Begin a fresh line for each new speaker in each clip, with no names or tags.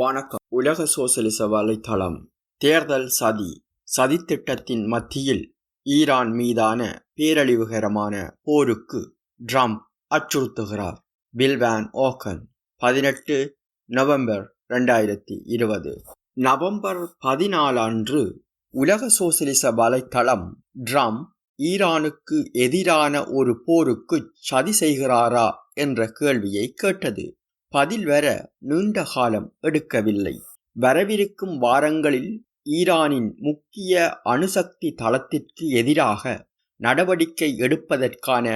வணக்கம். உலக சோசலிச வலைத்தளம். தேர்தல் சதி. சதித்திட்டத்தின் மத்தியில் ஈரான் மீதான பேரழிவுகரமான போருக்கு ட்ரம்ப் அச்சுறுத்துகிறார். பில்வான் ஓகன் பதினெட்டு நவம்பர் ரெண்டாயிரத்தி இருபது. நவம்பர் பதினாலு அன்று உலக சோசலிச வலைத்தளம் ட்ரம்ப் ஈரானுக்கு எதிரான ஒரு போருக்கு சதி செய்கிறாரா என்ற கேள்வியை கேட்டது. பதில் வர நீண்ட காலம் எடுக்கவில்லை. வரவிருக்கும் வாரங்களில் ஈரானின் முக்கிய அணுசக்தி தளத்திற்கு எதிராக நடவடிக்கை எடுப்பதற்கான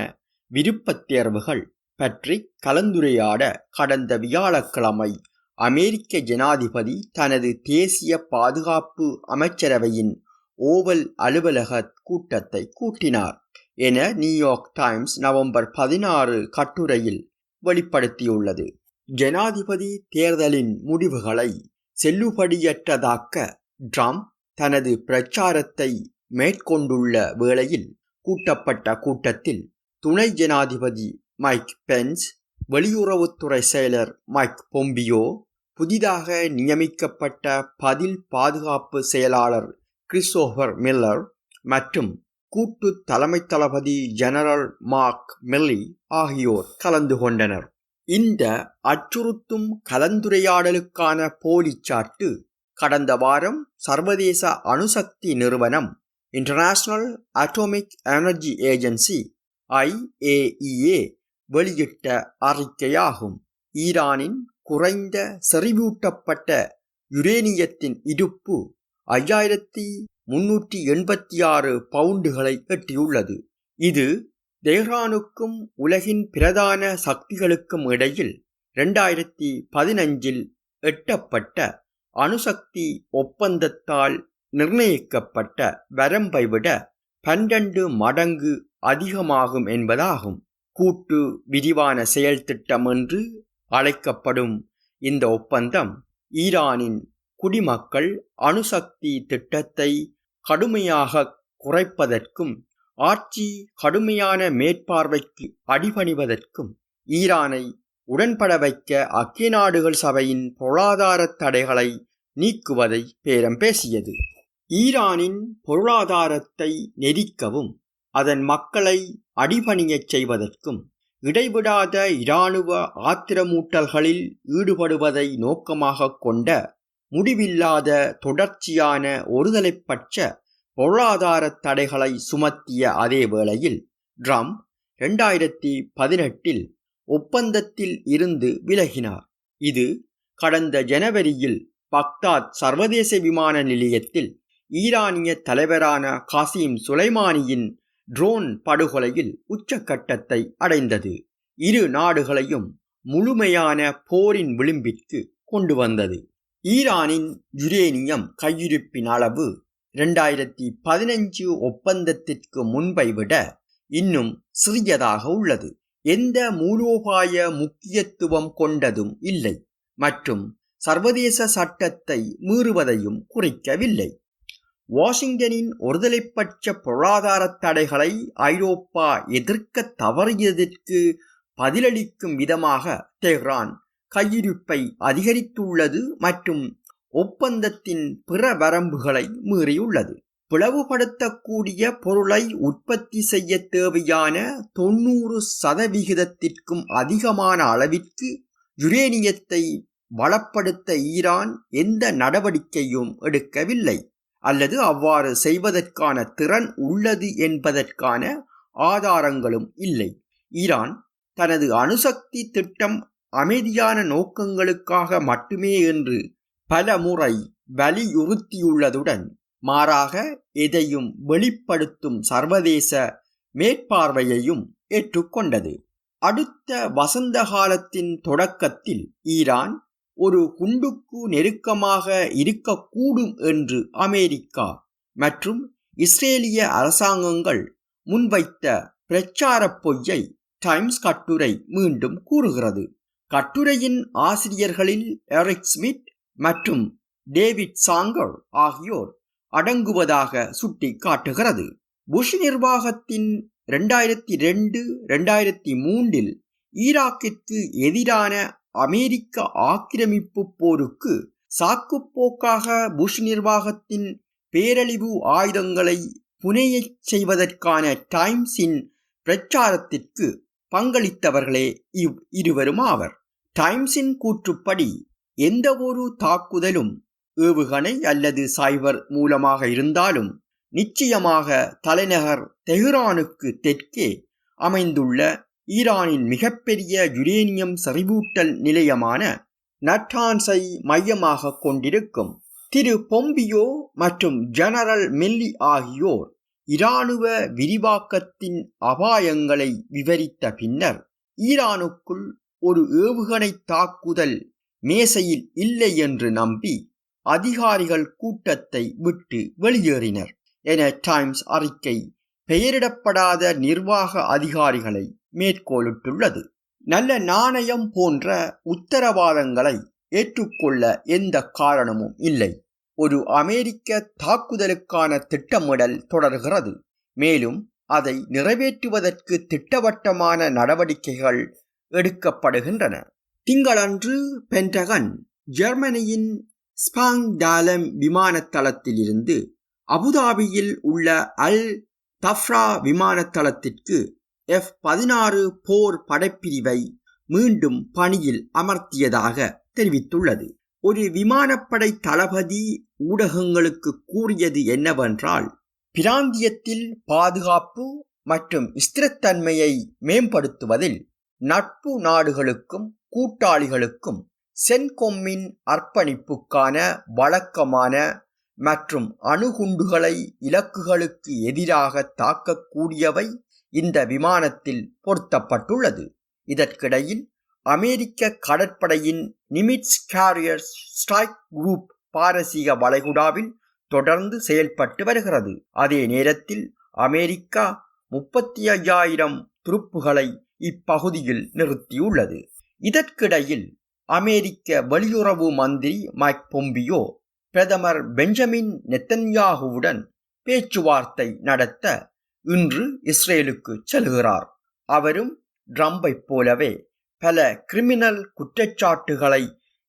விருப்பத் தேர்வுகள் பற்றி கலந்துரையாட கடந்த வியாழக்கிழமை அமெரிக்க ஜனாதிபதி தனது தேசிய பாதுகாப்பு அமைச்சரவையின் ஓவல் அலுவலக கூட்டத்தை கூட்டினார் என நியூயார்க் டைம்ஸ் நவம்பர் பதினாறு கட்டுரையில் வெளிப்படுத்தியுள்ளது. ஜனாதிபதி தேர்தலின் முடிவுகளை செல்லுபடியற்றதாக்க ட்ரம்ப் தனது பிரச்சாரத்தை மேற்கொண்டுள்ள வேளையில் கூட்டப்பட்ட கூட்டத்தில் துணை ஜனாதிபதி மைக் பென்ஸ் வெளியுறவுத்துறை செயலர் மைக் பொம்பியோ புதிதாக நியமிக்கப்பட்ட பதில் பாதுகாப்பு செயலாளர் கிறிஸ்டோபர் மில்லர் மற்றும் கூட்டு தலைமை தளபதி ஜெனரல் மார்க் மில்லி ஆகியோர் கலந்து கொண்டனர். இந்த அச்சுறுத்தும் கலந்துரையாடலுக்கான போலிச்சாட்டு கடந்த வாரம் சர்வதேச அணுசக்தி நிறுவனம் international atomic energy agency IAEA வெளியிட்ட அறிக்கையாகும். ஈரானின் குறைந்த செறிவூட்டப்பட்ட யுரேனியத்தின் இருப்பு ஐயாயிரத்தி முன்னூற்றி எண்பத்தி ஆறு பவுண்டுகளை எட்டியுள்ளது. இது தெஹ்ரானுக்கும் உலகின் பிரதான சக்திகளுக்கும் இடையில் ரெண்டாயிரத்தி பதினஞ்சில் எட்டப்பட்ட அணுசக்தி ஒப்பந்தத்தால் நிர்ணயிக்கப்பட்ட வரம்பை விட பன்னெண்டு மடங்கு அதிகமாகும் என்பதாகும். கூட்டு விரிவான செயல் திட்டம் என்று அழைக்கப்படும் இந்த ஒப்பந்தம் ஈரானின் குடிமக்கள் அணுசக்தி திட்டத்தை கடுமையாக குறைப்பதற்கும் ஆட்சி கடுமையான மேற்பார்வைக்கு அடிபணிவதற்கும் ஈரானை உடன்பட வைக்க அக்கிய நாடுகள் சபையின் பொருளாதார தடைகளை நீக்குவதை பேரம் பேசியது. ஈரானின் பொருளாதாரத்தை நெரிக்கவும் அதன் மக்களை அடிபணியச் செய்வதற்கும் இடைவிடாத இராணுவ ஆத்திரமூட்டல்களில் ஈடுபடுவதை நோக்கமாக கொண்ட முடிவில்லாத தொடர்ச்சியான ஒருதலைப்பட்ச பொருளாதார தடைகளை சுமத்திய அதே வேளையில் ட்ரம்ப் இரண்டாயிரத்தி பதினெட்டில் ஒப்பந்தத்தில் இருந்து விலகினார். இது கடந்த ஜனவரியில் பக்தாத் சர்வதேச விமான நிலையத்தில் ஈரானிய தலைவரான காசிம் சுலைமானியின் ட்ரோன் படுகொலையில் உச்சக்கட்டத்தை அடைந்தது. இரு நாடுகளையும் முழுமையான போரின் விளிம்பிற்கு கொண்டு வந்தது. ஈரானின் யுரேனியம் கையிருப்பின் அளவு இரண்டாயிரத்தி பதினஞ்சு ஒப்பந்தத்திற்கு முன்பை விட இன்னும் சிறியதாக உள்ளது. எந்த மூலோபாய முக்கியத்துவம் கொண்டதும் இல்லை. மற்றும் சர்வதேச சட்டத்தை மீறுவதையும் குறிக்கவில்லை. வாஷிங்டனின் ஒருதலைப்பட்ச பொருளாதார தடைகளை ஐரோப்பா எதிர்க்க தவறியதற்கு பதிலளிக்கும் விதமாக தெஹ்ரான் கையிருப்பை அதிகரித்துள்ளது மற்றும் ஒப்பந்தத்தின் பிற வரம்புகளை மீறியுள்ளது. பிளவுபடுத்தக்கூடிய பொருளை உற்பத்தி செய்ய தேவையான தொண்ணூறு சதவிகிதத்திற்கும் அதிகமான அளவிற்கு யுரேனியத்தை வளப்படுத்த ஈரான் எந்த நடவடிக்கையும் எடுக்கவில்லை. அல்லது அவ்வாறு செய்வதற்கான திறன் உள்ளது என்பதற்கான ஆதாரங்களும் இல்லை. ஈரான் தனது அணுசக்தி திட்டம் அமைதியான நோக்கங்களுக்காக மட்டுமே என்று பல முறை வலியுறுத்தியுள்ளதுடன் மாறாக எதையும் வெளிப்படுத்தும் சர்வதேச மேற்பார்வையையும் ஏற்றுக்கொண்டது. அடுத்த வசந்த காலத்தின் தொடக்கத்தில் ஈரான் ஒரு குண்டுக்கு நெருக்கமாக இருக்கக்கூடும் என்று அமெரிக்கா மற்றும் இஸ்ரேலிய அரசாங்கங்கள் முன்வைத்த பிரச்சார பொய்யை டைம்ஸ் கட்டுரை மீண்டும் கூறுகிறது. கட்டுரையின் ஆசிரியர்களில் எரிக் ஸ்மித் மற்றும் டேவிட் சாங்கர் ஆகியோர் அடங்குவதாக சுட்டி காட்டுகிறது புஷ் நிர்வாகத்தின் ரெண்டாயிரத்தி ரெண்டு ரெண்டாயிரத்தி மூன்றில் ஈராக்கிற்கு எதிரான அமெரிக்க ஆக்கிரமிப்பு போருக்கு சாக்குப்போக்காக புஷ் நிர்வாகத்தின் பேரழிவு ஆயுதங்களை புனையச் செய்வதற்கான டைம்ஸின் பிரச்சாரத்திற்கு பங்களித்தவர்களே இவ் இருவரும் ஆவர். டைம்ஸின் கூற்றுப்படி எந்த ஒரு தாக்குதலும் ஏவுகணை அல்லது சைபர் மூலமாக இருந்தாலும் நிச்சயமாக தலைநகர் தெஹ்ரானுக்கு தெற்கே அமைந்துள்ள ஈரானின் மிகப்பெரிய யுரேனியம் செறிவூட்டல் நிலையமான நட்டான்ஸை மையமாக கொண்டிருக்கும் திரு பொம்பியோ மற்றும் ஜெனரல் மெல்லி ஆகியோர் இராணுவ விரிவாக்கத்தின் அபாயங்களை விவரித்த பின்னர் ஈரானுக்குள் ஒரு ஏவுகணை தாக்குதல் மேசையில் இல்லை என்று நம்பி அதிகாரிகள் கூட்டத்தை விட்டு வெளியேறினர். என டைம்ஸ் அறிக்கை பெயரிடப்படாத நிர்வாக அதிகாரிகளை மேற்கோளிட்டுள்ளது. நல்ல நாணயம் போன்ற உத்தரவாதங்களை ஏற்றுக்கொள்ள எந்த காரணமும் இல்லை. ஒரு அமெரிக்க தாக்குதலுக்கான திட்டமிடல் தொடர்கிறது. மேலும் அதை நிறைவேற்றுவதற்கு திட்டவட்டமான நடவடிக்கைகள் எடுக்கப்படுகின்றன. திங்களன்று பென்டகன் ஜெர்மனியின் ஸ்பாங் டாலம் விமான தளத்திலிருந்து அபுதாபியில் உள்ள அல் தஃப்ரா விமான தளத்திற்கு எஃப் பதினாறு போர் படைப்பிரிவை மீண்டும் பணியில் அமர்த்தியதாக தெரிவித்துள்ளது. ஒரு விமானப்படை தளபதி ஊடகங்களுக்கு கூறியது என்னவென்றால் பிராந்தியத்தில் பாதுகாப்பு மற்றும் ஸ்திரத்தன்மையை மேம்படுத்துவதில் நட்பு நாடுகளுக்கும் கூட்டாளிகளுக்கும் சென்கொம்மின் அர்ப்பணிப்புக்கான வழக்கமான மற்றும் அணுகுண்டுகளை இலக்குகளுக்கு எதிராக தாக்கக்கூடியவை இந்த விமானத்தில் பொருத்தப்பட்டுள்ளது. இதற்கிடையில் அமெரிக்க கடற்படையின் நிமிட்ஸ் கேரியர் ஸ்ட்ரைக் குரூப் பாரசீக வளைகுடாவில் தொடர்ந்து செயல்பட்டு வருகிறது. அதே நேரத்தில் அமெரிக்கா முப்பத்தி ஐயாயிரம் துருப்புகளை இப்பகுதியில் நிறுத்தியுள்ளது. இதற்கிடையில் அமெரிக்க வெளியுறவு மந்திரி மைக் பொம்பியோ பிரதமர் பெஞ்சமின் நெத்தன்யாகுவுடன் பேச்சுவார்த்தை நடத்த இன்று இஸ்ரேலுக்கு செல்கிறார். அவரும் ட்ரம்பைப் போலவே பல கிரிமினல் குற்றச்சாட்டுகளை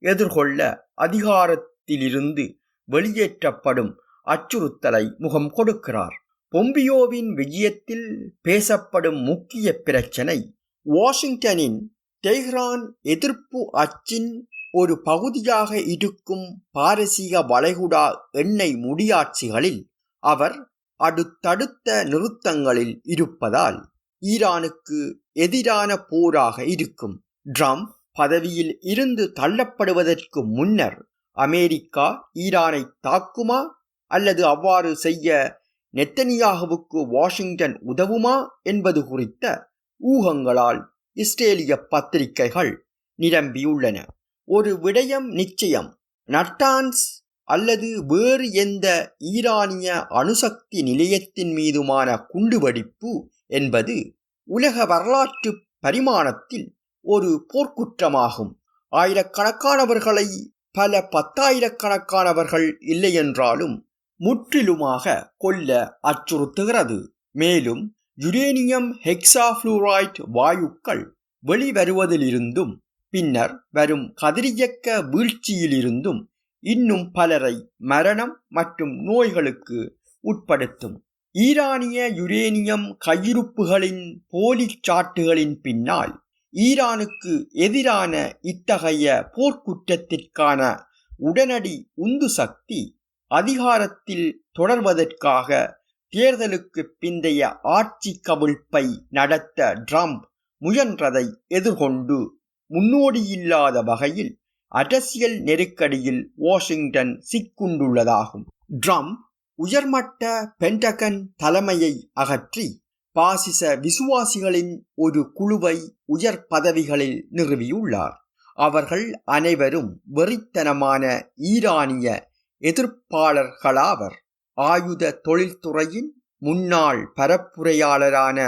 எதிர்கொள்ள அதிகாரத்திலிருந்து வெளியேற்றப்படும் அச்சுறுத்தலை முகம் கொடுக்கிறார். பொம்பியோவின் விஜயத்தில் பேசப்படும் முக்கிய பிரச்சனை வாஷிங்டனின் தெஹ்ரான் எதிர்ப்பு அச்சின் ஒரு பகுதியாக இருக்கும் பாரசீக வளைகுடா எண்ணெய் முடியாட்சிகளில் அவர் அடுத்தடுத்த நிறுத்தங்களில் இருப்பதால் ஈரானுக்கு எதிரான போராக இருக்கும். ட்ரம்ப் பதவியில் இருந்து தள்ளப்படுவதற்கு முன்னர் அமெரிக்கா ஈரானை தாக்குமா அல்லது அவ்வாறு செய்ய நெத்தனியாகுவுக்கு வாஷிங்டன் உதவுமா என்பது குறித்த ஊகங்களால் இஸ்ரேலிய பத்திரிகைகள் நிரம்பியுள்ளன. ஒரு விடயம் நிச்சயம். நட்டான்ஸ் அல்லது வேறு எந்த ஈரானிய அணுசக்தி நிலையத்தின் மீதுமான குண்டுவெடிப்பு என்பது உலக வரலாற்று பரிமாணத்தில் ஒரு போர்க்குற்றமாகும். ஆயிரக்கணக்கானவர்களை பல பத்தாயிரக்கணக்கானவர்கள் இல்லையென்றாலும் முற்றிலுமாக கொல்ல அச்சுறுத்துகிறது. மேலும் யுரேனியம் ஹெக்ஸாஃப்ளூரைட் வாயுக்கள் வெளிவருவதிலிருந்தும் பின்னர் வரும் கதிரியக்க வீழ்ச்சியிலிருந்தும் இன்னும் பலரை மரணம் மற்றும் நோய்களுக்கு உட்படுத்தும். ஈரானிய யுரேனியம் கையிருப்புகளின் போலி சாட்டுகளின் பின்னால் ஈரானுக்கு எதிரான இத்தகைய போர்க்குற்றத்திற்கான உடனடி உந்து சக்தி அதிகாரத்தில் தொடர்வதற்காக தேர்தலுக்கு பிந்தைய ஆட்சி கவிழ்ப்பை நடத்த ட்ரம்ப் முயன்றதை எதிர்கொண்டு முன்னோடியில்லாத வகையில் அரசியல் நெருக்கடியில் வாஷிங்டன் சிக்குண்டுள்ளதாகும். ட்ரம்ப் உயர்மட்ட பென்டகன் தலைமையை அகற்றி பாசிச விசுவாசிகளின் ஒரு குழுவை உயர் பதவிகளில் நிறுவியுள்ளார். அவர்கள் அனைவரும் வெறித்தனமான ஈரானிய எதிர்ப்பாளர்களாவர். ஆயுத தொழில்துறையின் முன்னாள் பரப்புரையாளரான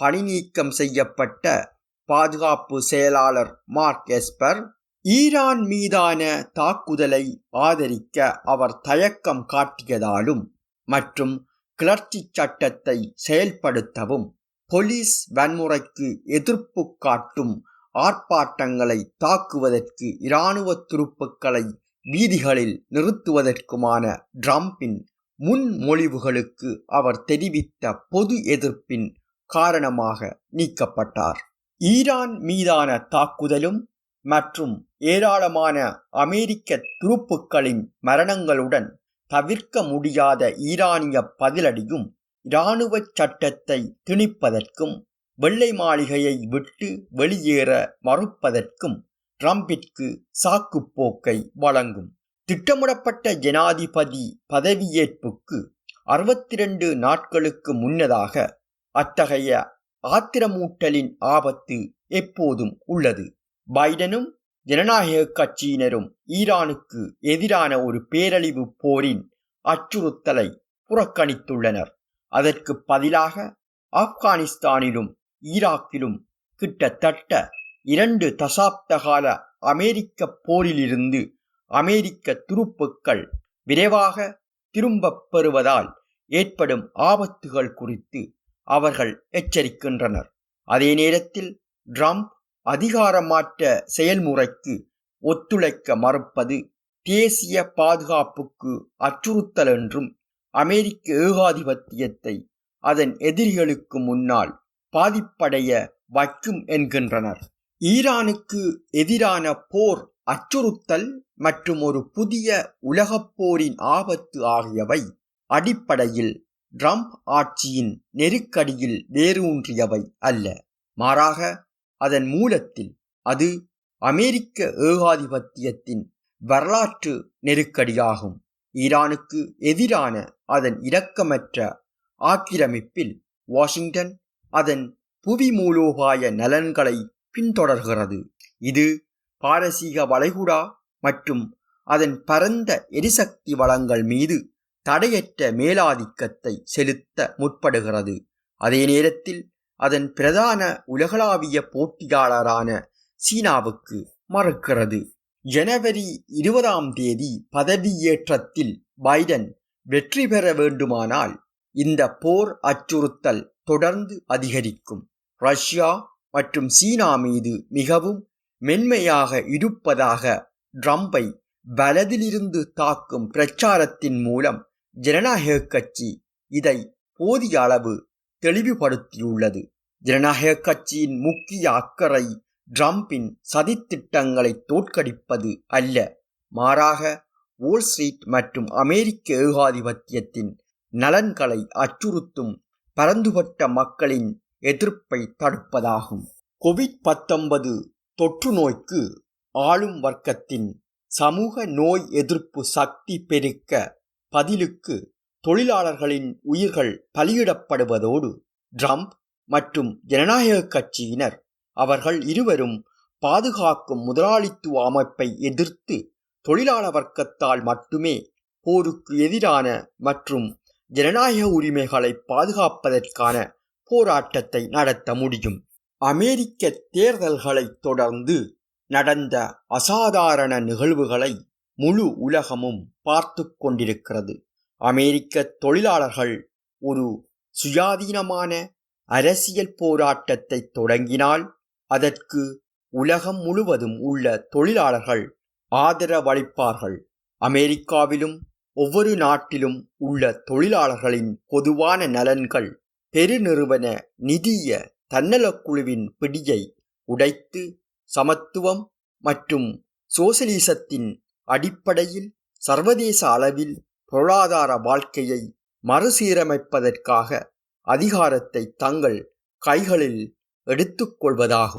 பணிநீக்கம் செய்யப்பட்ட பாதுகாப்பு செயலாளர் மார்க் எஸ்பர் ஈரான் மீதான தாக்குதலை ஆதரிக்க அவர் தயக்கம் காட்டியதாலும் மற்றும் கிளர்ச்சி சட்டத்தை செயல்படுத்தவும் போலீஸ் வன்முறைக்கு எதிர்ப்பு காட்டும் ஆர்ப்பாட்டங்களை தாக்குவதற்கு இராணுவ துருப்புக்களை வீதிகளில் நிறுத்துவதற்குமான டிரம்பின் முன்மொழிவுகளுக்கு அவர் தெரிவித்த பொது எதிர்ப்பின் காரணமாக நீக்கப்பட்டார். ஈரான் மீதான தாக்குதலும் மற்றும் ஏராளமான அமெரிக்க துருப்புக்களின் மரணங்களுடன் தவிர்க்க முடியாத ஈரானிய பதிலடியும் இராணுவ சட்டத்தை திணிப்பதற்கும் வெள்ளை மாளிகையை விட்டு வெளியேற மறுப்பதற்கும் ட்ரம்பிற்கு சாக்குப்போக்கை வழங்கும். திட்டமிடப்பட்ட ஜனாதிபதி பதவியேற்புக்கு அறுபத்தி ரெண்டு நாட்களுக்கு முன்னதாக அத்தகைய ஆத்திரமூட்டலின் ஆபத்து எப்போதும் உள்ளது. பைடனும் ஜனநாயக கட்சியினரும் ஈரானுக்கு எதிரான ஒரு பேரழிவு போரின் அச்சுறுத்தலை புறக்கணித்துள்ளனர். அதற்கு பதிலாக ஆப்கானிஸ்தானிலும் ஈராக்கிலும் கிட்டத்தட்ட இரண்டு தசாப்த கால அமெரிக்க போரிலிருந்து அமெரிக்க துருப்புக்கள் விரைவாக திரும்பப் பெறுவதால் ஏற்படும் ஆபத்துகள் குறித்து அவர்கள் எச்சரிக்கின்றனர். அதே நேரத்தில் ட்ரம்ப் அதிகாரமாற்ற செயல்முறைக்கு ஒத்துழைக்க மறுப்பது தேசிய பாதுகாப்புக்கு அச்சுறுத்தல் என்றும் அமெரிக்க ஏகாதிபத்தியத்தை அதன் எதிரிகளுக்கு முன்னால் பாதிப்படைய வைக்கும் என்கின்றனர். ஈரானுக்கு எதிரான போர் அச்சுறுத்தல் மற்றும் ஒரு புதிய உலகப்போரின் ஆபத்து ஆகியவை அடிப்படையில் ட்ரம்ப் ஆட்சியின் நெருக்கடியில் வேரூன்றியவை அல்ல. மாறாக அதன் மூலத்தில் அது அமெரிக்க ஏகாதிபத்தியத்தின் வரலாற்று நெருக்கடியாகும். ஈரானுக்கு எதிரான அதன் இரக்கமற்ற ஆக்கிரமிப்பில் வாஷிங்டன் அதன் புவி மூலோபாய நலன்களை பின்தொடர்கிறது. இது பாரசீக வளைகுடா மற்றும் அதன் பரந்த எரிசக்தி வளங்கள் மீது தடையற்ற மேலாதிக்கத்தை செலுத்த முற்படுகிறது. அதே நேரத்தில் அதன் பிரதான உலகளாவிய போட்டியாளரான சீனாவுக்கு மறுக்கிறது. ஜனவரி இருபதாம் தேதி பதவியேற்றத்தில் பைடன் வெற்றி பெற வேண்டுமானால் இந்த போர் அச்சுறுத்தல் தொடர்ந்து அதிகரிக்கும். ரஷ்யா மற்றும் சீனா மீது மிகவும் மென்மையாக இருப்பதாக ட்ரம்பை வலதிலிருந்து தாக்கும் பிரச்சாரத்தின் மூலம் ஜனநாயக கட்சி இதை போதிய அளவு தெளிவுபடுத்தியுள்ளது. ஜனநாயக கட்சியின் முக்கிய அக்கறை ட்ரம்பின் சதித்திட்டங்களை தோற்கடிப்பது அல்ல. மாறாக வோல் ஸ்ட்ரீட் மற்றும் அமெரிக்க ஏகாதிபத்தியத்தின் நலன்களை அச்சுறுத்தும் பரந்துபட்ட மக்களின் எதிர்ப்பை தடுப்பதாகும். கோவிட் பத்தொன்பது தொற்று நோய்க்கு ஆளும் வர்க்கத்தின் சமூக நோய் எதிர்ப்பு சக்தி பெருக்க பதிலுக்கு தொழிலாளர்களின் உயிர்கள் பலியிடப்படுவதோடு ட்ரம்ப் மற்றும் ஜனநாயக கட்சியினர் அவர்கள் இருவரும் பாதுகாக்கும் முதலாளித்துவ அமைப்பை எதிர்த்து தொழிலாள வர்க்கத்தால் மட்டுமே போருக்கு எதிரான மற்றும் ஜனநாயக உரிமைகளை பாதுகாப்பதற்கான போராட்டத்தை நடத்த முடியும். அமெரிக்க தேர்தல்களைத் தொடர்ந்து நடந்த அசாதாரண நிகழ்வுகளை முழு உலகமும் பார்த்து கொண்டிருக்கிறது. அமெரிக்க தொழிலாளர்கள் ஒரு சுயாதீனமான அரசியல் போராட்டத்தை தொடங்கினால் அதற்கு உலகம் முழுவதும் உள்ள தொழிலாளர்கள் ஆதரவளிப்பார்கள். அமெரிக்காவிலும் ஒவ்வொரு நாட்டிலும் உள்ள தொழிலாளர்களின் பொதுவான நலன்கள் பெருநிறுவன நிதிய தன்னலக்குழுவின் பிடியை உடைத்து சமத்துவம் மற்றும் சோசலிசத்தின் அடிப்படையில் சர்வதேச அளவில் பொருளாதார வாழ்க்கையை மறுசீரமைப்பதற்காக அதிகாரத்தை தங்கள் கைகளில் எடுத்துக்கொள்வதாகும்.